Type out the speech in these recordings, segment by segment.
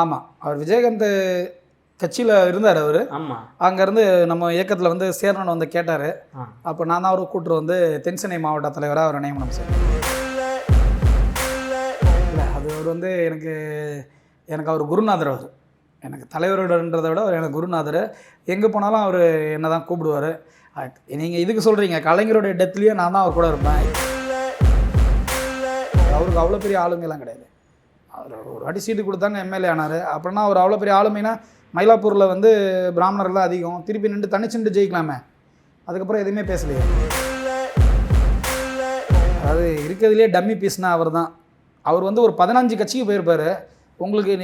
ஆமாம் அவர் விஜயகாந்த் கட்சியில் இருந்தார் அவர். ஆமாம் அங்கேருந்து நம்ம இயக்கத்தில் வந்து சேரணும்னு வந்து கேட்டார். அப்போ நான் தான் அவரை கூட்டு வந்து தென்சென்னை மாவட்ட தலைவராக அவர் நியமனம் செய்தேன் இல்லை அது அவர் வந்து எனக்கு எனக்கு அவர் குருநாதர் அவர். எனக்கு தலைவரோடன்றதை விட அவர் எனக்கு குருநாதர். எங்கே போனாலும் அவர் என்ன தான் கூப்பிடுவார். நீங்கள் இதுக்கு சொல்கிறீங்க கலைஞருடைய டெத்லேயும் நான் தான் அவர் கூட இருப்பேன். அவருக்கு அவ்வளோ பெரிய ஆளுமைலாம் கிடையாது. ஒரு வாட்டி சீட்டு கொடுத்தாங்க எம்எல்ஏ ஆனார். அப்படின்னா அவர் அவ்வளோ பெரிய ஆளுமைனா மயிலாப்பூரில் வந்து பிராமணர்கள் தான் அதிகம். திருப்பி நின்று தனிச்சுட்டு ஜெயிக்கலாமே. அதுக்கப்புறம் எதுவுமே பேசலையே. அதாவது இருக்கிறதுலே டம்மி பீஸ்னா அவர் தான் அவர் வந்து ஒரு பதினஞ்சு கட்சிக்கு போயிருப்பார். உங்களுக்கு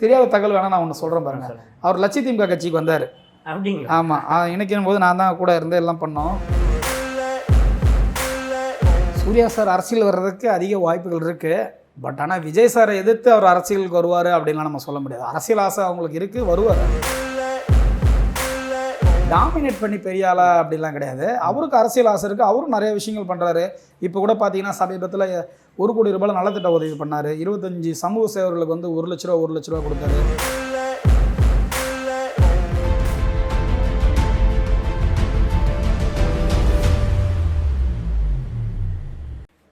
தெரியாத தகவல் வேணால் நான் ஒன்று சொல்கிறேன் பாருங்க. சொல்லுங்க. அவர் லட்சத்தீமுக கட்சிக்கு வந்தார். அப்படிங்களா? ஆமாம் இணைக்கும் போது நான் தான் கூட இருந்து எல்லாம் பண்ணோம். சூர்யா சார் அரசியல் வர்றதுக்கு அதிக வாய்ப்புகள் இருக்குது பட் ஆனால் விஜய் சாரை எதிர்த்து அவர் அரசியலுக்கு வருவார் அப்படின்லாம் நம்ம சொல்ல முடியாது. அரசியல் ஆசை அவங்களுக்கு இருக்குது வருவார். டாமினேட் பண்ணி பெரிய அப்படிலாம் கிடையாது. அவருக்கு அரசியல் ஆசை இருக்குது அவரும் நிறைய விஷயங்கள் பண்ணுறாரு இப்போ கூட பார்த்தீங்கன்னா சமீபத்தில் ஒரு கோடி ரூபாய் நலத்திட்ட உதவி பண்ணார். இருபத்தஞ்சி சமூக சேவர்களுக்கு வந்து ஒரு லட்ச ரூபா ஒரு லட்ச ரூபா கொடுத்தாரு.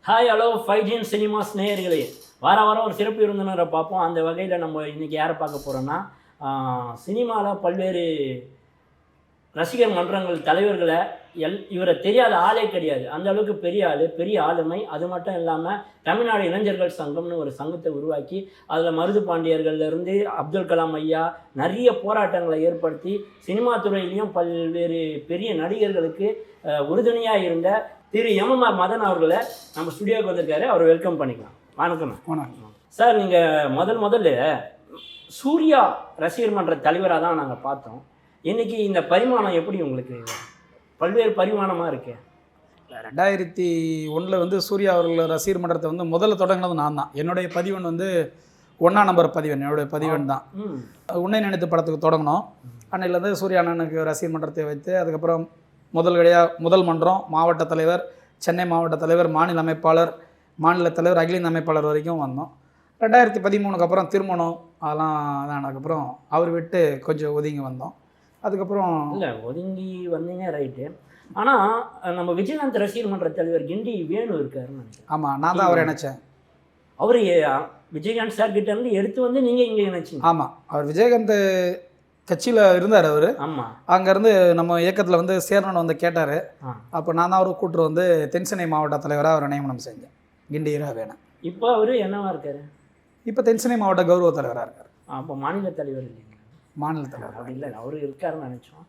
ஹாய் ஹலோ ஃபைவ் ஜின் சினிமாஸ் நேயர்களே வார வாரம் ஒரு சிறப்பு விருந்தினரை பார்ப்போம். அந்த வகையில் நம்ம இன்றைக்கி யாரை பார்க்க போகிறோன்னா சினிமாவில் பல்வேறு ரசிகர் மன்றங்கள் தலைவர்களை எல் இவரை தெரியாத ஆளே கிடையாது. அந்த அளவுக்கு பெரிய ஆள் பெரிய ஆளுமை. அது மட்டும் இல்லாமல் தமிழ்நாடு இளைஞர்கள் சங்கம்னு ஒரு சங்கத்தை உருவாக்கி அதில் மருது பாண்டியர்கள்லேருந்து அப்துல் கலாம் ஐயா நிறைய போராட்டங்களை ஏற்படுத்தி சினிமா துறையிலையும் பல்வேறு பெரிய நடிகர்களுக்கு உறுதுணையாக இருந்த திரு எம் மதன் அவர்களை நம்ம ஸ்டுடியோவுக்கு வந்திருக்காரு. அவர் வெல்கம் பண்ணிக்கலாம். வணக்கம் வணக்கம். சார் நீங்கள் முதல் முதல்ல சூர்யா ரசிகர் மன்ற தலைவராக தான் நாங்கள் பார்த்தோம். இன்னைக்கு இந்த பரிமாணம் எப்படி உங்களுக்கு? பல்வேறு பரிமாணமாக இருக்கு? ரெண்டாயிரத்தி ஒன்றில் வந்து சூர்யா அவர்கள் ரசிகர் மன்றத்தை வந்து முதல்ல தொடங்கினது நான் தான். என்னுடைய பதிவன் வந்து ஒன்றா நம்பர் பதிவன். என்னுடைய பதிவன் தான். உன்னை நினைத்து படத்துக்கு தொடங்கினோம். அன்னையிலேருந்து சூர்யா அண்ணனுக்கு ரசிகர் மன்றத்தை வைத்து அதுக்கப்புறம் முதல் கடையாக முதல் மன்றம் மாவட்ட தலைவர் சென்னை மாவட்ட தலைவர் மாநில அமைப்பாளர் மாநில தலைவர் அகில இந்திய அமைப்பாளர் வரைக்கும் வந்தோம். ரெண்டாயிரத்தி பதிமூணுக்கு அப்புறம் திருமணம் அதெல்லாம் ஆனதுக்கப்புறம் அவர் விட்டு கொஞ்சம் ஒதுங்கி வந்தோம். அதுக்கப்புறம் இல்லை ஒதுங்கி வந்தீங்க ரைட்டு ஆனால் நம்ம விஜயகாந்த் ரசிகர் மன்ற தலைவர் கிண்டி வேணு இருக்காருன்னு நினைக்கிறேன். ஆமாம் நான் தான் அவரை நினச்சேன் அவர் விஜயகாந்த் சார் கிட்ட இருந்து எடுத்து வந்து நீங்கள் இங்கே நினைச்சீங்க ஆமாம் அவர் விஜயகாந்த் கட்சியில் இருந்தார் அவர். ஆமாம் அங்கேருந்து நம்ம இயக்கத்தில் வந்து சேரணும்னு வந்து கேட்டார். அப்போ நான் தான் அவரை கூட்டு வந்து தென்சென்னை மாவட்ட தலைவராக அவரை நியமனம் செஞ்சேன். கிண்டி வேணும். இப்போ அவர் என்னவா இருக்காரு? இப்போ தென்சென்னை மாவட்ட கௌரவ தலைவராக இருக்கார். அப்போ மாநில தலைவர் இல்லைங்களா? மாநில தலைவர். அப்படி இல்லை அவர் இருக்காருன்னு நினச்சோம்.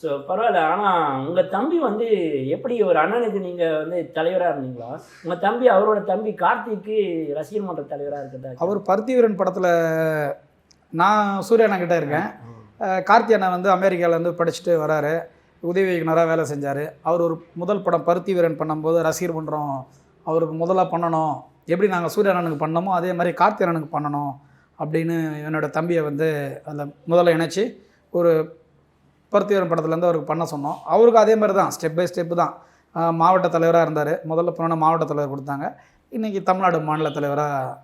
ஸோ பரவாயில்ல ஆனால் உங்கள் தம்பி வந்து எப்படி ஒரு அண்ணனுக்கு நீங்கள் வந்து தலைவராக இருந்தீங்களா உங்கள் தம்பி அவரோட தம்பி கார்த்திக்கு ரசிகர் மன்ற தலைவராக இருக்கிறதா? அவர் பருத்திவீரன் படத்தில் நான் சூர்யா அண்ணா கிட்ட இருக்கேன். கார்த்தி அண்ணா வந்து அமெரிக்காவில் வந்து படிச்சுட்டு வராரு. உதவி இயக்குனராக வேலை செஞ்சார். அவர் ஒரு முதல் படம் பருத்தி வீரன் பண்ணும்போது ரசிகர் மன்றம் அவருக்கு முதலாக பண்ணணும். எப்படி நாங்கள் சூர்யா அண்ணனுக்கு பண்ணோமோ அதே மாதிரி கார்த்தி அண்ணனுக்கு பண்ணணும் அப்படின்னு என்னோட தம்பியை வந்து அதில் முதல்ல இணைச்சி ஒரு பருத்தி வீரன் படத்துலேருந்து அவருக்கு பண்ண சொன்னோம். அவருக்கு அதே மாதிரி தான் ஸ்டெப் பை ஸ்டெப்பு தான். மாவட்ட தலைவராக இருந்தார். முதல்ல போன மாவட்ட தலைவர் கொடுத்தாங்க. இன்றைக்கி தமிழ்நாடு மாநில தலைவராக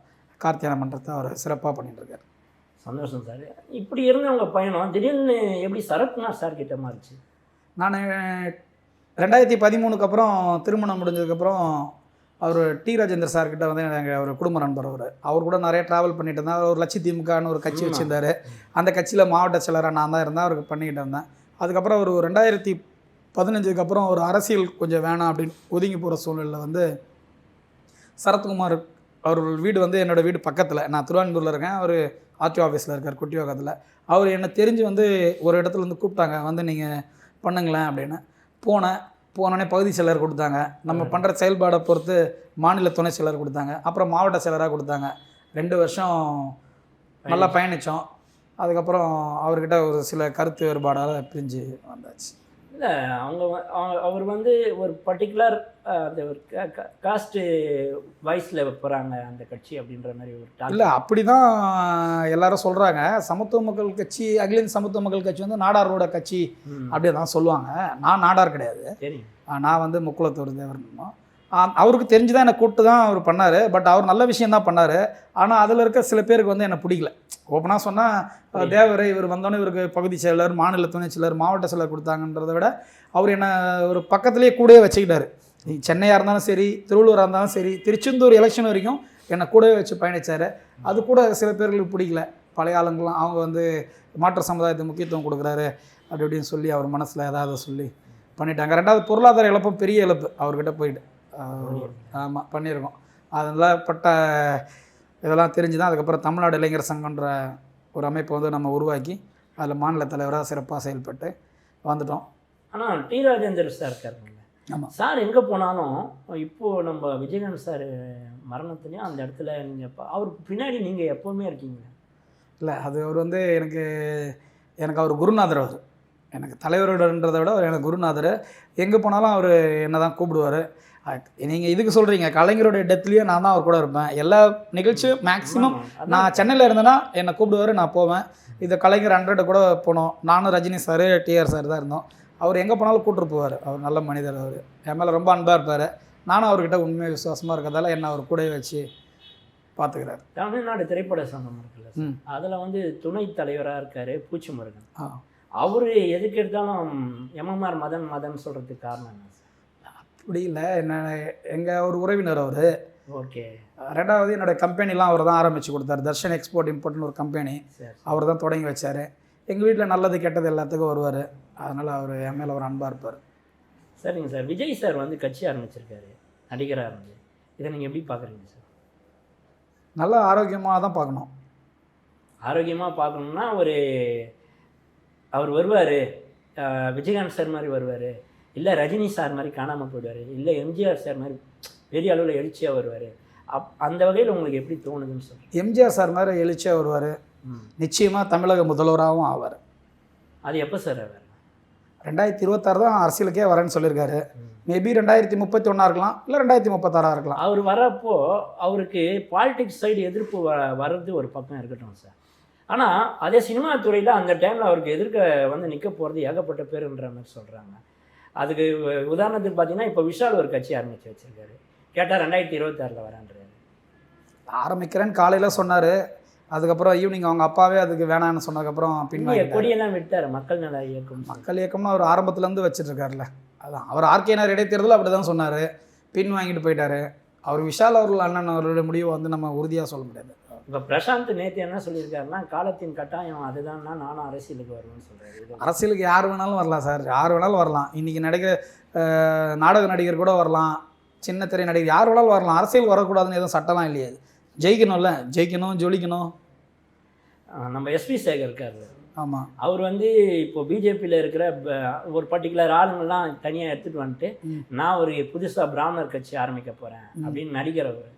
கார்த்தியான மன்றத்தை அவர் சிறப்பாக பண்ணிட்டு இருக்காரு சந்தோஷம் சார். இப்படி இருந்த உங்கள் பயணம் திடீர்னு எப்படி சரத்குமார் சார் கிட்ட மாறிச்சு? நான் ரெண்டாயிரத்தி பதிமூணுக்கு அப்புறம் திருமணம் முடிஞ்சதுக்கப்புறம் அவர் டி. ராஜேந்தர் சார்கிட்ட வந்து எங்கள் ஒரு குடும்ப நண்பர் அவர். அவர் கூட நிறைய ட்ராவல் பண்ணிட்டு இருந்தார். அவர் லட்சி திமுகன்னு ஒரு கட்சி. வச்சுருந்தார். அந்த கட்சியில் மாவட்ட செயலராக நான் தான் இருந்தேன். அவருக்கு பண்ணிக்கிட்டு இருந்தேன். அதுக்கப்புறம் ஒரு ரெண்டாயிரத்தி பதினஞ்சுக்கு அப்புறம் ஒரு அரசியல் கொஞ்சம் வேணாம் அப்படின்னு ஒதுங்கி போகிற சூழ்நிலையில் வந்து சரத்குமார் அவர் வீடு வந்து என்னோட வீடு பக்கத்தில். நான் திருவான்மூரில் இருக்கேன். அவர் ஆர்டிஓ ஆஃபீஸில் இருக்கார் குட்டியோகத்தில் அவர் என்னை தெரிஞ்சு வந்து ஒரு இடத்துல வந்து கூப்பிட்டாங்க. வந்து நீங்கள் பண்ணுங்களேன் அப்படின்னு. போனேன். போனோடனே பகுதி செயலர் கொடுத்தாங்க. நம்ம பண்ணுற செயல்பாடை பொறுத்து மாநில துணை செயலர் கொடுத்தாங்க. அப்புறம் மாவட்ட செயலராக கொடுத்தாங்க. ரெண்டு வருஷம் நல்லா பயணித்தோம் அதுக்கப்புறம் அவர்கிட்ட ஒரு சில கருத்து வேறுபாடால் பிரிஞ்சு வந்தாச்சு. இல்லை அவங்க அவர் வந்து ஒரு பர்டிகுலர் அந்த ஒரு காஸ்ட்டு வாய்ஸில் போகிறாங்க அந்த கட்சி அப்படின்ற மாதிரி ஒரு. இல்லை அப்படி தான் எல்லாரும் சொல்கிறாங்க சமத்துவ மக்கள் கட்சி அகில இந்திய சமத்துவ மக்கள் கட்சி வந்து நாடாரோட கட்சி அப்படி தான் சொல்லுவாங்க. நான் நாடார் கிடையாது. ஆஹ் நான் வந்து முக்குளத்தூர் தேவர் அவருக்கு தெரிஞ்சு தான் என்னை கூப்பிட்டு தான் அவர் பண்ணார். பட் அவர் நல்ல விஷயம் தான் பண்ணார். ஆனால் அதில் இருக்க சில பேருக்கு வந்து என்னை பிடிக்கல. ஓப்பனாக சொன்னால் தேவர் இவர் வந்தோன்னே இவருக்கு பகுதி செயலர் மாநில துணை செயலர் மாவட்ட செயலர் கொடுத்தாங்கன்றதை விட அவர் என்னை ஒரு பக்கத்துலேயே கூடவே வச்சுக்கிட்டாரு. சென்னையாக இருந்தாலும் சரி திருவள்ளூராக இருந்தாலும் சரி திருச்செந்தூர் எலெக்ஷன் வரைக்கும் என்னை கூடவே வச்சு பயணிச்சார். அது கூட சில பேர்களுக்கு பிடிக்கல. பழைய ஆளுங்களாம் அவங்க வந்து மாற்று சமுதாயத்துக்கு முக்கியத்துவம் கொடுக்குறாரு அப்படி இப்படின்னு சொல்லி அவர் மனசில் ஏதாவது சொல்லி பண்ணிட்டாங்க. ரெண்டாவது பொருளாதார இழப்பும் பெரிய இழப்பு. அவர்கிட்ட போயிட்டு. ஆமாம் பண்ணியிருக்கோம் அதெல்லாம் பட்ட இதெல்லாம் தெரிஞ்சு தான் அதுக்கப்புறம் தமிழ்நாடு இளைஞர் சங்கன்ற ஒரு அமைப்பை வந்து நம்ம உருவாக்கி அதில் மாநில தலைவராக சிறப்பாக செயல்பட்டு வந்துட்டோம். ஆனால் டி. ராஜேந்தர் சார் இருக்காருங்க. ஆமாம் சார் எங்கே போனாலும் இப்போது நம்ம விஜயகாந்த் சார் மரணத்துலேயும் அந்த இடத்துல நீங்கள் அவருக்கு பின்னாடி நீங்கள் எப்போவுமே இருக்கீங்க. இல்லை அது அவர் வந்து எனக்கு எனக்கு அவர் குருநாதர் அவர். எனக்கு தலைவரோடன்றதை விட அவர் எனக்கு குருநாதர். எங்கே போனாலும் அவர் என்ன தான் கூப்பிடுவார். நீங்கள் இதுக்கு சொல்கிறீங்க கலைஞருடைய டெத்லேயே நான் தான் அவர் கூட இருப்பேன். எல்லா நிகழ்ச்சியும் மேக்ஸிமம் நான் சென்னையில் இருந்தேன்னா என்னை கூப்பிடுவார் நான் போவேன். இது கலைஞர் ஹண்ட்ரடு கூட போனோம். நானும் ரஜினி சார் டிஆர் சார் தான் இருந்தோம். அவர் எங்கே போனாலும் கூப்பிட்டு போவார். அவர் நல்ல மனிதர் அவர். என் மேலே ரொம்ப அன்பாக இருப்பார். நானும் அவர்கிட்ட உண்மையாக விசுவாசமாக இருக்கிறதால என்னை அவர் கூடவே வச்சு பார்த்துக்கிறார் தமிழ்நாடு திரைப்பட சங்கம் இருக்குல்ல ம். அதில் வந்து துணைத் தலைவராக இருக்கார் பூச்சி முருகன் அவர் எதுக்கு எடுத்தாலும் எம்எம்ஆர் மதன் மதன் சொல்கிறதுக்கு காரணம் என்ன சார் அப்படி இல்லை என்ன எங்கள் ஒரு உறவினர் அவர். ஓகே. ரெண்டாவது என்னோடய கம்பெனிலாம் அவர் தான் ஆரம்பித்து கொடுத்தாரு. தர்ஷன் எக்ஸ்போர்ட் இம்போர்ட்னு ஒரு கம்பெனி. அவர் தான் தொடங்கி வச்சார். எங்கள் வீட்டில் நல்லது கெட்டது எல்லாத்துக்கும் வருவார். அதனால் அவர் என் மேலே ஒரு அன்பாக இருப்பார். சரிங்க சார். விஜய் சார் வந்து கட்சி ஆரம்பிச்சிருக்காரு. நடிகராக இருந்து இதை நீங்கள் எப்படி பார்க்குறீங்க சார்? நல்லா ஆரோக்கியமாக தான் பார்க்கணும் ஆரோக்கியமாக பார்க்கணும்னா ஒரு அவர் வருவார். விஜயகாந்த் சார் மாதிரி வருவார். இல்லை ரஜினி சார் மாதிரி காணாமல் போயிடுவார். இல்லை எம்ஜிஆர் சார் மாதிரி பெரிய அளவில் எழுச்சியாக வருவார். அப் அந்த வகையில் உங்களுக்கு எப்படி தோணுதுன்னு சொல்கிறேன் எம்ஜிஆர் சார் மாதிரி எழுச்சியாக வருவார். நிச்சயமாக தமிழக முதல்வராகவும் ஆவார். அது எப்போ சார் அவர் ரெண்டாயிரத்தி இருபத்தாறு தான் அரசியலுக்கே வரேன்னு சொல்லியிருக்காரு மேபி ரெண்டாயிரத்தி முப்பத்தி ஒன்றா இருக்கலாம் இல்லை ரெண்டாயிரத்தி முப்பத்தாறா இருக்கலாம். அவர் வரப்போ அவருக்கு பாலிடிக்ஸ் சைடு எதிர்ப்பு வ வர்றது ஒரு பக்கம் இருக்கட்டும் சார் ஆனால் அதே சினிமா துறையில் அந்த டைமில் அவருக்கு எதிர்க்க வந்து நிற்க போகிறது ஏகப்பட்ட பேருன்ற மாதிரி சொல்கிறாங்க அதுக்கு உதாரணத்துக்கு பார்த்தீங்கன்னா இப்போ விஷால் ஒரு கட்சி ஆரம்பித்து வச்சிருக்காரு. கேட்டால் ரெண்டாயிரத்தி இருபத்தாறில் வரான்றாரு. ஆரம்பிக்கிறேன்னு காலையில் சொன்னார். அதுக்கப்புறம் ஈவினிங் அவங்க அப்பாவே அதுக்கு வேணான்னு சொன்னதுக்கப்புறம் பின்வாங்கிட்டார். கொடியெல்லாம் விட்டார் மக்கள் நல இயக்கம். மக்கள் இயக்கம்னு அவர் ஆரம்பத்துலேருந்து வச்சிட்ருக்காருல அதான். அவர் ஆர்கேனார் இடைத்தேர்தல் அப்படி தான் சொன்னார். பின் வாங்கிட்டு போயிட்டாரு. அவர் விஷால் அவர்கள் அண்ணன் அவர்களுடைய முடிவை வந்து நம்ம உறுதியாக சொல்ல முடியாது. இப்போ பிரசாந்த் நேற்று என்ன சொல்லியிருக்காருன்னா காலத்தின் கட்டாயம் அதுதான்னா நானும் அரசியலுக்கு வருவேன்னு சொல்கிறாரு அரசியலுக்கு யார் வேணாலும் வரலாம் சார். யார் வேணாலும் வரலாம். இன்றைக்கி நடிகர் அஹ், நாடக நடிகர் கூட வரலாம். சின்ன திரை நடிகர் யார் வேணாலும் வரலாம். அரசியல் வரக்கூடாதுன்னு எதுவும் சட்டம்லாம் இல்லையே. ஜெயிக்கணும்ல. ஜெயிக்கணும் ஜொலிக்கணும். நம்ம எஸ்பி சேகர் இருக்காரு. ஆமாம் அவர் வந்து இப்போ பிஜேபியில் இருக்கிற ஒரு பர்டிகுலர் ஆளுங்கள்லாம் தனியாக எடுத்துகிட்டு வந்துட்டு. நான் ஒரு புதுசாக பிராமணர் கட்சி ஆரம்பிக்க போகிறேன் அப்படின்னு நடிகர் அவர்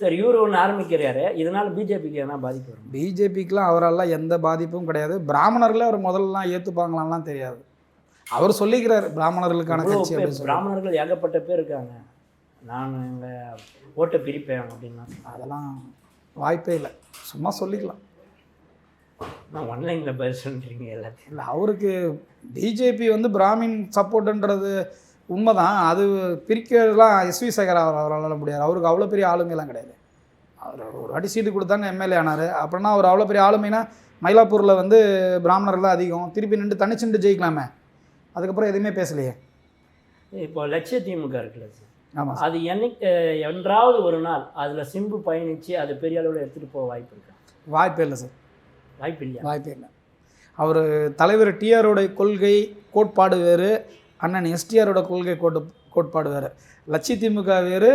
சரி இவர் ஒன்று ஆரம்பிக்கிறாரு. இதனால் பிஜேபிக்கு என்ன பாதிப்பு வரும்? பிஜேபிக்கெலாம் அவரால் எந்த பாதிப்பும் கிடையாது. பிராமணர்களே அவர் முதல்லலாம் ஏற்றுப்பாங்களான்லாம் தெரியாது. அவர் சொல்லிக்கிறார் பிராமணர்களுக்கான கட்சி பிராமணர்கள் ஏகப்பட்ட பேர் இருக்காங்க. நான் எங்கள் ஓட்டை பிரிப்பேன் அப்படின்னா அதெல்லாம் வாய்ப்பே இல்லை. சும்மா சொல்லிக்கலாம். நான் ஒன்லைனில் பதில் சொல்கிறீங்க எல்லாத்தையும்? இல்லை அவருக்கு பிஜேபி வந்து பிராமின் சப்போர்ட்டுன்றது உண்மைதான். அது பிரிக்கிறதுலாம் எஸ்வி சேகர் அவர் அவரால் முடியாது. அவருக்கு அவ்வளோ பெரிய ஆளுமைலாம் கிடையாது. அவர் ஒரு வாட்டி சீட்டு கொடுத்தாங்க எம்எல்ஏ ஆனார். அப்படின்னா அவர் அவ்வளோ பெரிய ஆளுமைனா மயிலாப்பூரில் வந்து பிராமணர்கள் தான் அதிகம். திருப்பி நின்று தனிச்சு நின்று ஜெயிக்கலாமே. அதுக்கப்புறம் எதுவுமே பேசலையே. இப்போ லட்சிய திமுக இருக்குல்ல சார். ஆமாம் அது என்னைக்கு என்றாவது ஒரு நாள் அதில் சிம்பு பயணித்து அது பெரிய அளவில் எடுத்துகிட்டு போக வாய்ப்பு இருக்கா? வாய்ப்பே இல்லை சார். வாய்ப்பு இல்லையா? வாய்ப்பே இல்லை. அவர் தலைவர் டிஆரோட கொள்கை கோட்பாடு வேறு. அண்ணன் எஸ்டிஆரோட கொள்கை கோட்டு கோட்பாடு வேறு. லட்சிய திமுக வேறு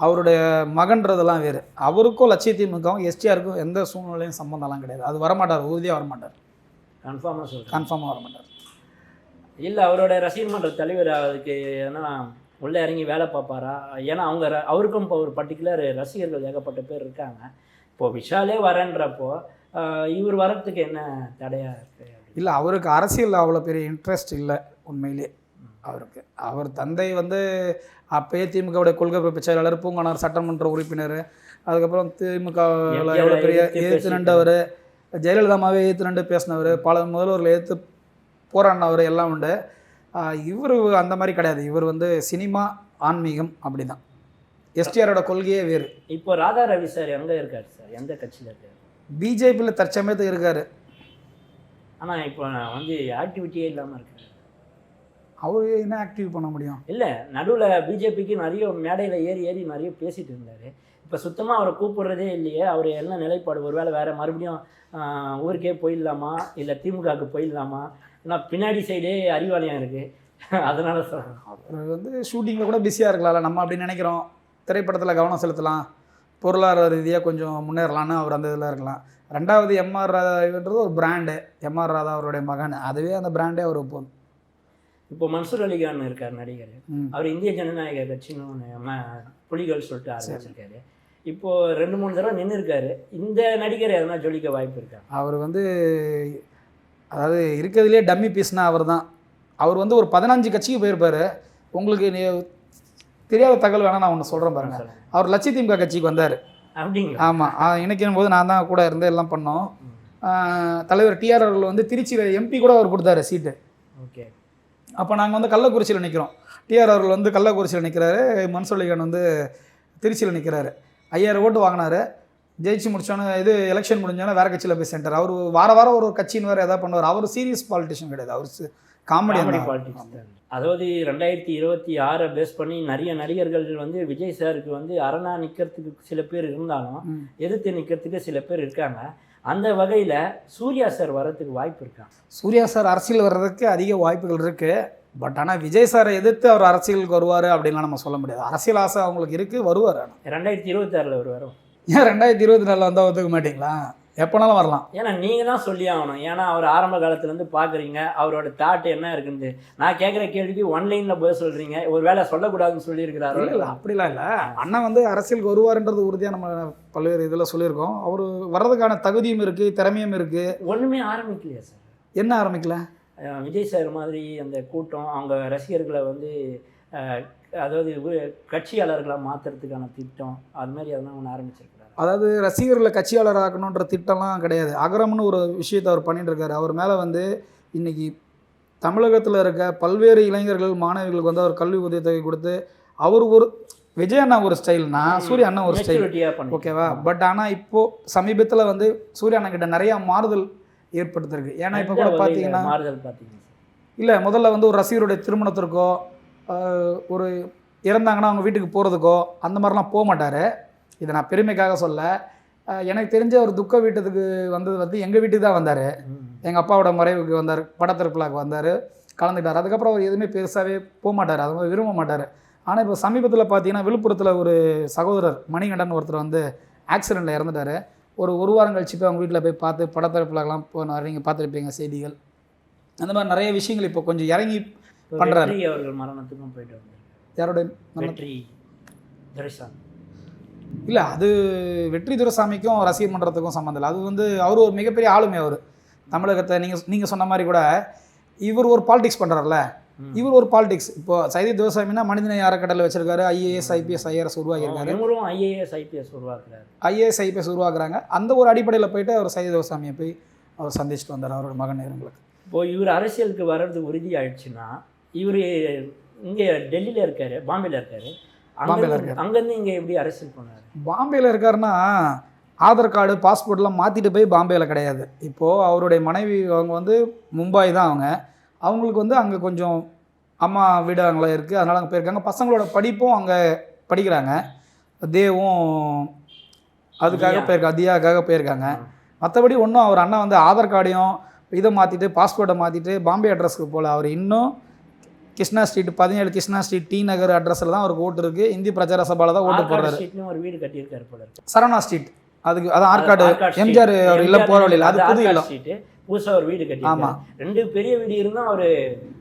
அவருடைய மகன்றதெல்லாம் வேறு. அவருக்கும் லட்சிய திமுகவும் எஸ்டிஆருக்கும் எந்த சூழ்நிலையும் சம்மந்தம்லாம் கிடையாது. அது வரமாட்டார் உறுதியாக வரமாட்டார். கன்ஃபார்மாக சொல்கிறேன் கன்ஃபார்மாக வரமாட்டார். இல்லை அவரோட ரசிகர் மன்ற தலைவர் அதுக்கு ஏன்னா உள்ளே இறங்கி வேலை பார்ப்பாரா? ஏன்னா அவங்க அவருக்கும் இப்போ ஒரு பர்டிகுலர் ரசிகர்கள் ஏகப்பட்ட பேர் இருக்காங்க. இப்போ விஷாலே வரேன்றப்போ இவர் வரத்துக்கு என்ன தடையாக இருக்குது இல்லை அவருக்கு அரசியல் அவ்வளோ பெரிய இன்ட்ரெஸ்ட் இல்லை உண்மையிலே. அவருக்கு அவர் தந்தை வந்து அப்பயே திமுகவுடைய கொள்கை பரப்பு செயலாளர் பூங்கானார் சட்டமன்ற உறுப்பினர் அதுக்கப்புறம் திமுக எம்ஜிஆர் எவ்வளோ பெரிய எதிர்த்து எதிர்த்து நின்றவர் ஜெயலலிதாமாவே எதிர்த்து நின்று பேசினவர் பல முதல்வர்களை எதிர்த்து போராடினவர் எல்லாம் உண்டு. இவர் அந்த மாதிரி கிடையாது. இவர் வந்து சினிமா ஆன்மீகம் அப்படி தான் எஸ்டிஆரோட கொள்கையே வேறு. இப்போ ராதா ரவி சார் எங்க இருக்காரு சார்? எந்த கட்சியில இருக்காரு? பிஜேபியில் தற்சமயத்துக்கு இருக்காரு. ஆனா இப்போ வந்து ஆக்டிவிட்டியே இல்லாம இருக்காரு அவர் என்ன ஆக்டிவ் பண்ண முடியும்? இல்ல நடுவுல பிஜேபிக்கு நிறைய மேடையில ஏறி ஏறி நிறைய பேசிட்டு இருந்தாரு. இப்போ சுத்தமா அவரை கூப்பிடுறதே இல்லையே அவர் என்ன நிலைப்பாடு? ஒருவேளை வேற மறுபடியும் ஊருக்கே போயிடலாமா? இல்ல திமுகவுக்கு போயிடலாமா? ஏன்னா பின்னாடி சைடே அறிவாலயம் இருக்கு. அதனால சொல்றேன். அவர் வந்து ஷூட்டிங்கில் கூட பிஸியாக இருக்கலாம்ல. நம்ம அப்படி நினைக்கிறோம். திரைப்படத்தில் கவனம் செலுத்தலாம். பொருளாதார ரீதியாக கொஞ்சம் முன்னேறலாம்னு அவர் அந்த இதில் இருக்கலாம். ரெண்டாவது எம்ஆர் ராதான்றது ஒரு பிராண்டு எம்ஆர் ராதா அவருடைய மகன். அதுவே அந்த பிராண்டே அவர் போதும் இப்போ மன்சூர் அலிகான் இருக்கார் நடிகர். அவர் இந்திய ஜனநாயக கட்சின்னு ஒன்று புலிகள் சொல்லிட்டு ஆரம்பிச்சிருக்காரு இப்போ ரெண்டு மூணு தடவை நின்று இருக்காரு. இந்த நடிகர் எதனா ஜொலிக்க வாய்ப்பு இருக்கா? அவர் வந்து அதாவது இருக்கிறதுலே டம்மி பீஸ்னா அவர் தான் அவர் வந்து ஒரு பதினஞ்சு கட்சிக்கு போயிருப்பார். உங்களுக்கு தெரியாத தகவல் வேணால் நான் ஒன்று சொல்கிறேன் பாருங்க. சொல்லுங்க. அவர் லட்சத்தீமுக கட்சிக்கு வந்தார். அப்படிங்களா? ஆமாம் இணைக்கும் போது நான் தான் கூட இருந்து எல்லாம் பண்ணோம். தலைவர் டிஆர் அவர்கள் வந்து திருச்சியில் எம்பி கூட அவர் கொடுத்தாரு சீட்டு. ஓகே. அப்போ நாங்கள் வந்து கள்ளக்குறிச்சியில் நிற்கிறோம் டிஆர் அவர்கள் வந்து கள்ளக்குறிச்சியில் நிற்கிறாரு மன்சூலிகன் வந்து திருச்சியில் நிற்கிறாரு ஐயாயிரம் ஓட்டு வாங்கினாரு. ஜெயிச்சு முடிச்சோன்னே இது எலெக்ஷன் முடிஞ்சோன்னே வேறு கட்சியில் போய் சென்டர் அவர் வார வாரம் ஒரு கட்சின்னு வேறு எதாவது பண்ணுவார். அவர் சீரியஸ் பாலிட்டிஷியன் கிடையாது. அவர் காமெடி அதாவது ரெண்டாயிரத்தி இருபத்தி ஆறை பேஸ் பண்ணி நிறைய நடிகர்கள் வந்து விஜய் சாருக்கு வந்து அரணா நிற்கிறதுக்கு சில பேர் இருந்தாலும். எதிர்த்து நிற்கிறதுக்கு சில பேர் இருக்காங்க. அந்த வகையில் சூர்யா சார் வரதுக்கு வாய்ப்பு இருக்கா? சூர்யா சார் அரசியல் வர்றதுக்கு அதிக வாய்ப்புகள் இருக்குது பட் ஆனால் விஜய் சாரை எதிர்த்து அவர் அரசியலுக்கு வருவார் அப்படின்லாம் நம்ம சொல்ல முடியாது. அரசியல் ஆசை அவங்களுக்கு இருக்குது வருவார் ஆனால் ரெண்டாயிரத்தி இருபத்தாறில் ஒரு வரும் ஏன் ரெண்டாயிரத்தி இருபத்தி நாலில் வந்தால் ஒத்துக்க மாட்டீங்களா? எப்போனாலும் வரலாம். ஏன்னா நீங்கள் தான் சொல்லி ஆகணும். ஏன்னா அவர் ஆரம்ப காலத்துலேருந்து பார்க்குறீங்க அவரோட தாட் என்ன இருக்குன்னு நான் கேட்குற கேள்விக்கு ஒன்லைனில் பதில் சொல்கிறீங்க ஒரு வேளை சொல்லக்கூடாதுன்னு சொல்லியிருக்கிறாரு? இல்லை இல்லை அப்படிலாம் இல்லை. அண்ணன் வந்து அரசியலுக்கு வருவார்ன்றது உறுதியாக நம்ம பல்வேறு இதில் சொல்லியிருக்கோம். அவர் வர்றதுக்கான தகுதியும் இருக்குது திறமையும் இருக்குது ஒன்றுமே ஆரம்பிக்கலையா சார்? என்ன ஆரம்பிக்கல? விஜய் சார் மாதிரி அந்த கூட்டம் அவங்க ரசிகர்களை வந்து அதாவது கட்சியாளர்களாக மாற்றுறதுக்கான திட்டம் அது மாதிரி அதெல்லாம் ஒன்று ஆரம்பிச்சிருக்கிறாரு அதாவது ரசிகர்களை கட்சியாளர் ஆக்கணுன்ற திட்டம்லாம் கிடையாது. அகரம்னு ஒரு விஷயத்தை அவர் பண்ணிட்டு இருக்காரு அவர் மேலே வந்து இன்னைக்கு தமிழகத்தில் இருக்க பல்வேறு இளைஞர்கள் மாணவிகளுக்கு வந்து அவர் கல்வி உதவித்தொகை கொடுத்து அவர் ஒரு விஜய் அண்ணா ஒரு ஸ்டைல்னா சூர்யா அண்ணா ஒரு ஸ்டைல் ஓகேவா பட் ஆனால் இப்போது சமீபத்தில் வந்து சூர்யா அண்ணா கிட்ட நிறையா மாறுதல் ஏற்படுத்திருக்கு ஏன்னா இப்போ கூட பார்த்தீங்கன்னா இல்லை முதல்ல வந்து ஒரு ரசிகருடைய திருமணத்திற்கோ ஒரு இறந்தாங்கன்னா அவங்க வீட்டுக்கு போகிறதுக்கோ அந்த மாதிரிலாம் போக மாட்டார். இதை நான் பெருமைக்காக சொல்ல எனக்கு தெரிஞ்ச ஒரு துக்க வீட்டுக்கு வந்தது வந்து எங்கள் வீட்டுக்கு தான் வந்தார். எங்கள் அப்பாவோட மறைவுக்கு வந்தார் படத்திருப்பிலாக்கு வந்தார் கலந்துக்கிட்டார். அதுக்கப்புறம் அவர் எதுவுமே பெருசாகவே போக மாட்டார் அது மாதிரி விரும்ப மாட்டார். ஆனால் இப்போ சமீபத்தில் பார்த்தீங்கன்னா விழுப்புரத்தில் ஒரு சகோதரர் மணிகண்டன் ஒருத்தர் வந்து ஆக்சிடெண்ட்டில் இறந்துட்டார். ஒரு ஒரு வாரம் கழிச்சு போய் அவங்க வீட்டில் போய் பார்த்து படத்திறப்பிலாக்கெல்லாம் போனார். நீங்கள் பார்த்துருப்பீங்க செய்திகள். அந்த மாதிரி நிறைய விஷயங்கள் இப்போ கொஞ்சம் இறங்கி. வெற்றி அவர்கள் மரணத்துக்கும் போயிட்டு யாரோட வெற்றி துரைசாமி இல்லை அது வெற்றி துரைசாமிக்கும் ரசிகர் மன்றத்துக்கும் சம்மந்தம் இல்லை. அது வந்து அவர் ஒரு மிகப்பெரிய ஆளுமை அவர். தமிழகத்தை நீங்கள் நீங்கள் சொன்ன மாதிரி கூட இவர் ஒரு பாலிடிக்ஸ் பண்ணுறாருல. இவர் ஒரு பாலிடிக்ஸ் இப்போ சைதி துரைசாமினா மனிதனை அறக்கட்டளை வச்சிருக்காரு ஐஏஎஸ் ஐபிஎஸ் ஐஆர்எஸ் உருவாக்கியிருக்காரு. இவங்களும் ஐஏஎஸ் ஐபிஎஸ் உருவாக்குறாரு. ஐஏஎஸ் ஐபிஎஸ் உருவாக்குறாங்க. அந்த ஒரு அடிப்படையில் போயிட்டு அவர் சைதி துரைசாமியை போய் அவர் சந்திச்சுட்டு வந்தார் அவரோட மகன் நேரங்களுக்கு. இப்போ இவர் அரசியலுக்கு வர்றது உறுதி ஆயிடுச்சுன்னா இவர் இங்கே டெல்லியில் இருக்காரு பாம்பேல இருக்காரு. பாம்பேல இருக்காரு. அங்கேருந்து இங்கே எப்படி அரசியல் பண்ணாரு? பாம்பேயில் இருக்காருன்னா ஆதார் கார்டு பாஸ்போர்ட்லாம் மாற்றிட்டு போய் பாம்பேயில் கிடையாது. இப்போது அவருடைய மனைவி அவங்க வந்து மும்பாய் தான் அவங்க. அவங்களுக்கு வந்து அங்கே கொஞ்சம் அம்மா வீடு அங்கே இருக்குது அதனால் அங்கே போயிருக்காங்க. பசங்களோட படிப்பும் அங்கே படிக்கிறாங்க. தேவும் அதுக்காக தியா. போயிருக்காங்க தியாக்காக போயிருக்காங்க. மற்றபடி ஒன்றும் அவர் அண்ணன் வந்து ஆதார் கார்டையும் இதை மாற்றிட்டு பாஸ்போர்ட்டை மாற்றிட்டு பாம்பே அட்ரஸ்க்கு போகல. அவர் இன்னும் கிருஷ்ணா ஸ்ட்ரீட் பதினேழு கிருஷ்ணா ஸ்ட்ரீட் டி நகர் அட்ரஸில் தான் அவருக்கு ஓட்டு இருக்குது இந்தி பிரச்சார சபாவில் தான் ஓட்டு போடுறாரு. ஒரு வீடு கட்டியிருக்காரு போல சரவணா ஸ்ட்ரீட். அதுக்கு அதான் ஆற்காடு. எம்ஜிஆர் அவர் இல்லம் எம்ஜிஆர் போகிற வழியில். அது புது இல்லம் street. புதுசா ஒரு வீடு கட்டி ஆமா. ரெண்டு பெரிய வீடு இருந்தும் அவரு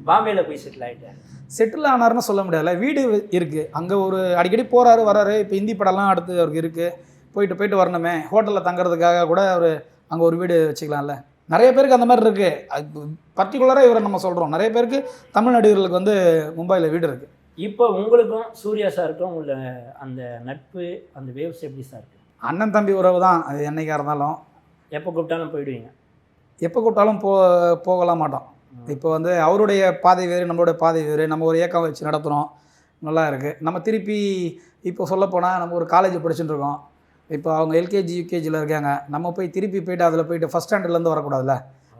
பாம்பேல போய் செட்டில் ஆயிட்டாரு. செட்டில் ஆனார்னு சொல்ல முடியாதுல்ல. வீடு இருக்குது அங்கே ஒரு அடிக்கடி போகிறாரு வராரு. இப்போ ஹிந்தி படம்லாம் அடுத்து அவருக்கு இருக்குது போயிட்டு போயிட்டு வரணுமே. ஹோட்டலில் தங்குறதுக்காக கூட அவர் அங்கே ஒரு வீடு வச்சுக்கலாம்ல. நிறைய பேருக்கு அந்த மாதிரி இருக்குது பர்டிகுலராக இவரை நம்ம சொல்கிறோம் நிறைய பேருக்கு தமிழ் நடிகர்களுக்கு வந்து மும்பையில் வீடு இருக்குது இப்போ உங்களுக்கும் சூர்யா சாருக்கும் உள்ள அந்த நட்பு அந்த வேவ்ஸ் எப்படி சார் அண்ணன் தம்பி உறவு தான். அது என்னைக்காக இருந்தாலும். எப்போ கூப்பிட்டாலும் போயிடுவீங்க? எப்போ கூப்பிட்டாலும் போ போகலாம் மாட்டோம். இப்போ வந்து அவருடைய பாதை வேறு நம்மளுடைய பாதை வேறு. நம்ம ஒரு இயக்கம் வச்சு நடத்துகிறோம் நல்லா இருக்குது நம்ம திருப்பி இப்போ சொல்லப்போனால் நம்ம ஒரு காலேஜ் படிச்சுட்டு இருக்கோம். இப்போ அவங்க எல்கேஜி யூகேஜியில் இருக்காங்க. நம்ம போய் திருப்பி போயிட்டு அதில் போயிட்டு ஃபஸ்ட் ஸ்டாண்டர்ட்லேருந்து வரக்கூடாதுல்ல?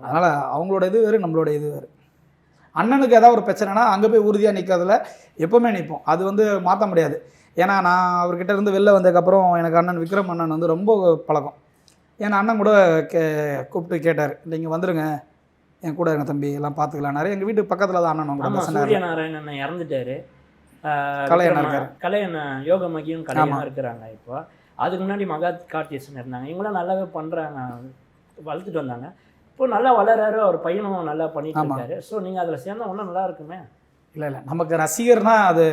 அதனால் அவங்களோட இது வேறு நம்மளோட இது வேறு. அண்ணனுக்கு ஏதாவது ஒரு பிரச்சனைனா அங்கே போய் உறுதியாக நிற்கிறதுல எப்போவுமே நிற்போம் அது வந்து மாற்ற முடியாது. ஏன்னா நான் அவர்கிட்ட இருந்து வெளில வந்ததுக்கப்புறம் எனக்கு அண்ணன் விக்ரம் அண்ணன் வந்து ரொம்ப பழக்கம். என் அண்ணன் கூட கே கூப்பிட்டு கேட்டார். நீங்கள் வந்துடுங்க என் கூட இருங்க தம்பி எல்லாம் பார்த்துக்கலான்னாரு எங்கள் வீட்டு பக்கத்தில் தான் அண்ணன் அவங்க ஆமா பசங்க சூரிய நாராயணன் இறந்துட்டாரு. கலையண்ணா இருக்காரு. கலையண்ணன் யோகமகியும் கலையண்ணா. இருக்கிறாங்க இப்போ. அதுக்கு முன்னாடி மகா கார்த்தியசன் இருந்தாங்க. இவங்களாம் நல்லாவே பண்றாங்க. வளர்த்துட்டு வந்தாங்க. இப்போ நல்லா வளராரு அவர் பையனும் நல்லா பண்ணிட்டு. இருக்காரு. ஸோ நீங்க அதுல சேர்ந்தா இன்னும் நல்லா இருக்குமே? இல்லை இல்லை. நமக்கு ரசிகர்னா அது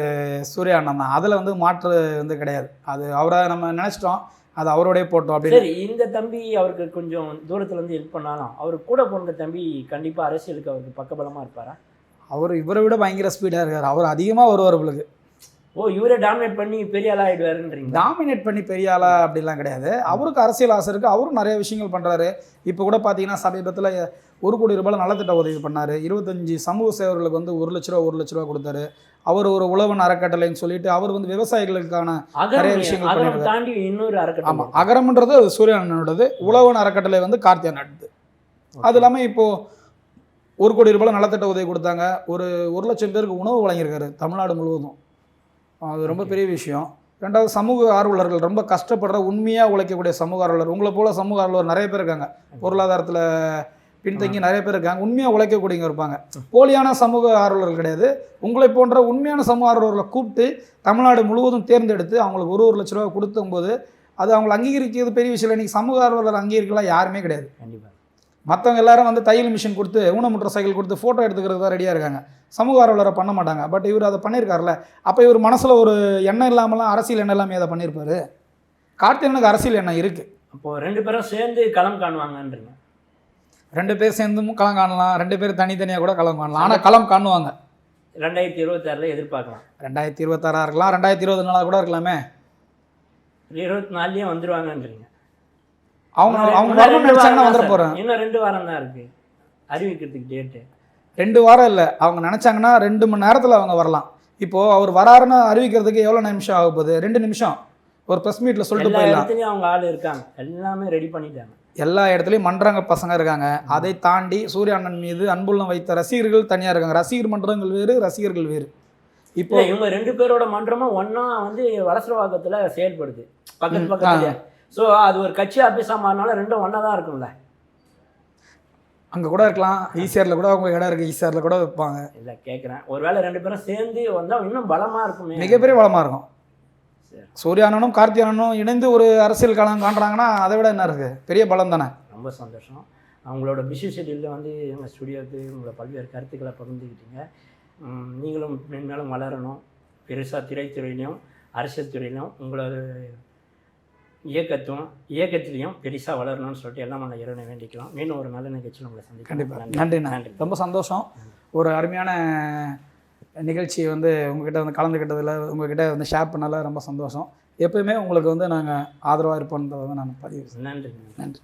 சூர்யா அண்ணன் தான். அதில் வந்து மாற்று வந்து கிடையாது. அது அவரை நம்ம நினச்சிட்டோம். அது அவரோடய போட்டோம் அப்படின்னு. சரி இந்த தம்பி அவருக்கு கொஞ்சம் தூரத்துல இருந்து ஹெல்ப் பண்ணாலும் அவர் கூட பிறந்த தம்பி கண்டிப்பா அரசியலுக்கு அவருக்கு பக்கபலமா இருப்பாரா? அவர் இவரை விட பயங்கர ஸ்பீடாக இருக்கார். அவர் அதிகமாக வருவார் உங்களுக்கு ஓ இவரே டாமினேட் பண்ணி பெரிய ஆளா ஆயிடுவாருன்றீங்க டாமினேட் பண்ணி பெரிய ஆளா அப்படிலாம் கிடையாது. அவருக்கு அரசியல் ஆசை இருக்குது அவரும் நிறைய விஷயங்கள் பண்ணுறாரு இப்போ கூட பார்த்தீங்கன்னா சமீபத்தில் ஒரு கோடி ரூபாய் நலத்திட்ட உதவி பண்ணார். இருபத்தஞ்சி சமூக சேவர்களுக்கு வந்து ஒரு லட்ச ரூபா ஒரு லட்ச ரூபா கொடுத்தாரு. அவர் ஒரு உழவன் அறக்கட்டளைன்னு சொல்லிட்டு அவர் வந்து விவசாயிகளுக்கான நிறைய விஷயங்கள். தாண்டி இன்னொரு அறக்கட்டளை ஆமாம் அகரம்ன்றது அது சூர்யா அண்ணனோடது உழவன் அறக்கட்டளை வந்து கார்த்தியா நடுது அது இல்லாமல் இப்போது ஒரு கோடி ரூபாய் நலத்திட்ட உதவி கொடுத்தாங்க. ஒரு ஒரு லட்சம் பேருக்கு உணவு வழங்கியிருக்காரு தமிழ்நாடு முழுவதும். அது ரொம்ப பெரிய விஷயம். ரெண்டாவது சமூக ஆர்வலர்கள் ரொம்ப கஷ்டப்படுற உண்மையாக உழைக்கக்கூடிய சமூக ஆர்வலர். உங்களை போல சமூக ஆர்வலர் நிறைய பேர் இருக்காங்க. பொருளாதாரத்தில் பின்தங்கி நிறைய பேர் இருக்காங்க. உண்மையாக உழைக்கக்கூடியவங்க இருப்பாங்க. போலியான சமூக ஆர்வலர்கள் கிடையாது. உங்களை போன்ற உண்மையான சமூக ஆர்வலர்களை கூப்பிட்டு தமிழ்நாடு முழுவதும் தேர்ந்தெடுத்து அவங்களுக்கு ஒரு ஒரு லட்ச ரூபா கொடுத்தும்போது அது அவங்களை அங்கீகரிக்கிறது பெரிய விஷயம் இல்லை. இன்றைக்கி சமூக ஆர்வலர் அங்கீகரிக்கலாம் யாருமே கிடையாது. கண்டிப்பா. மற்றவங்க எல்லாரும் வந்து தையல் மிஷின் கொடுத்து ஊனமுற்ற சைக்கிள் கொடுத்து ஃபோட்டோ எடுத்துக்கிறது தான் ரெடியாக இருக்காங்க. சமூக ஆர்வலரை பண்ண மாட்டாங்க. பட் இவர் அதை பண்ணியிருக்காருல்ல. அப்போ இவர் மனசில் ஒரு எண்ணம் இல்லாமலாம் அரசியல் எண்ணம் இல்லாமல் அதை பண்ணியிருப்பாரு. கார்த்திகனுக்கு அரசியல் எண்ணம் இருக்குது அப்போ ரெண்டு பேரும் சேர்ந்து களம் காணுவாங்கன்றீங்க. ரெண்டு பேர் சேர்ந்தும் களம் காணலாம். ரெண்டு பேர் தனித்தனியாக கூட களம் காணலாம். ஆனால் களம் காணுவாங்க. ரெண்டாயிரத்தி இருபத்தாறுல எதிர்பார்க்கலாம். ரெண்டாயிரத்தி இருபத்தாறா இருக்கலாம். ரெண்டாயிரத்தி இருபது நாளாக கூட இருக்கலாமே. இருபத்தி நாலுலயும் வந்துருவாங்கன்றீங்க. அவங்க அவங்க வரணும்னு நினச்சாங்கன்னா வந்துட போகிறேன். இன்னும் ரெண்டு வாரம் தான் இருக்கு. அறிவிக்கிறதுக்கு டேட்டு ரெண்டு வாரம் இல்லை. அவங்க நினச்சாங்கன்னா ரெண்டு மணி நேரத்தில் அவங்க வரலாம். இப்போது அவர் வராருன்னு அறிவிக்கிறதுக்கு எவ்வளோ நிமிஷம் ஆக போகுது? ரெண்டு நிமிஷம். ஒரு ப்ரெஸ் மீட்டில் சொல்லிட்டு போயிடலாம். அவங்க ஆள் இருக்காங்க. எல்லாமே ரெடி பண்ணிட்டாங்க. எல்லா இடத்துலையும் மன்றங்க பசங்க இருக்காங்க. அதை தாண்டி சூர்யா அண்ணன் மீது அன்புள்ளம் வைத்த ரசிகர்கள் தனியாக இருக்காங்க. ரசிகர் மன்றங்கள் வேறு ரசிகர்கள் வேறு. இப்போ இவங்க ரெண்டு பேரோட மன்றமும் ஒண்ணா வந்து வலசரவாக்கத்துல செயல்படுது. பக்கத்து பக்கத்துல. ஸோ அது ஒரு கட்சி ஆபீஸா மாறினாலும் ரெண்டும் ஒண்ணா தான் இருக்கும்ல. அங்கே கூட இருக்கலாம். ஈசிஆரில் கூட அவங்க இடம் இருக்குது ஈசிஆரில் கூட வைப்பாங்க. இல்ல கேக்குறேன். ஒருவேளை ரெண்டு பேரும் சேர்ந்து வந்தா இன்னும் பலமா இருக்குமே. மிகப்பெரிய வளமாக இருக்கும். சரி. சூர்யா அண்ணனும் கார்த்தி அண்ணனும் இணைந்து ஒரு அரசியல் களம் காண்றாங்கன்னா அதை விட என்ன இருக்குது பெரிய பலம் தானே. ரொம்ப சந்தோஷம். அவங்களோட பிஸி ஷெட்யூலில் வந்து எங்கள் ஸ்டுடியோவுக்கு உங்களோட பல்வேறு கருத்துக்களை பகிர்ந்துக்கிட்டீங்க. நீங்களும் மென்மேலும் வளரணும். பெருசாக திரைத்துறையிலையும் அரசியல் துறையிலையும் உங்களோட இயக்கத்தும் இயக்கத்திலையும் பெருசாக வளரணும்னு சொல்லிட்டு எல்லாம் நம்ம இறைவனை வேண்டிக்கலாம் மீண்டும் ஒரு நல்ல நிகழ்ச்சியில் உங்களை கண்டிப்பாக சந்திக்கலாம் நன்றி. நன்றி ரொம்ப சந்தோஷம். ஒரு அருமையான நிகழ்ச்சி வந்து உங்ககிட்ட வந்து கலந்துக்கிட்டதில் உங்ககிட்ட வந்து ஷேர் பண்ணல ரொம்ப சந்தோஷம். எப்பயுமே உங்களுக்கு வந்து நாங்கள் ஆதரவாக இருப்போன்றதை வந்து நான் பதிவு. நன்றி. நன்றி.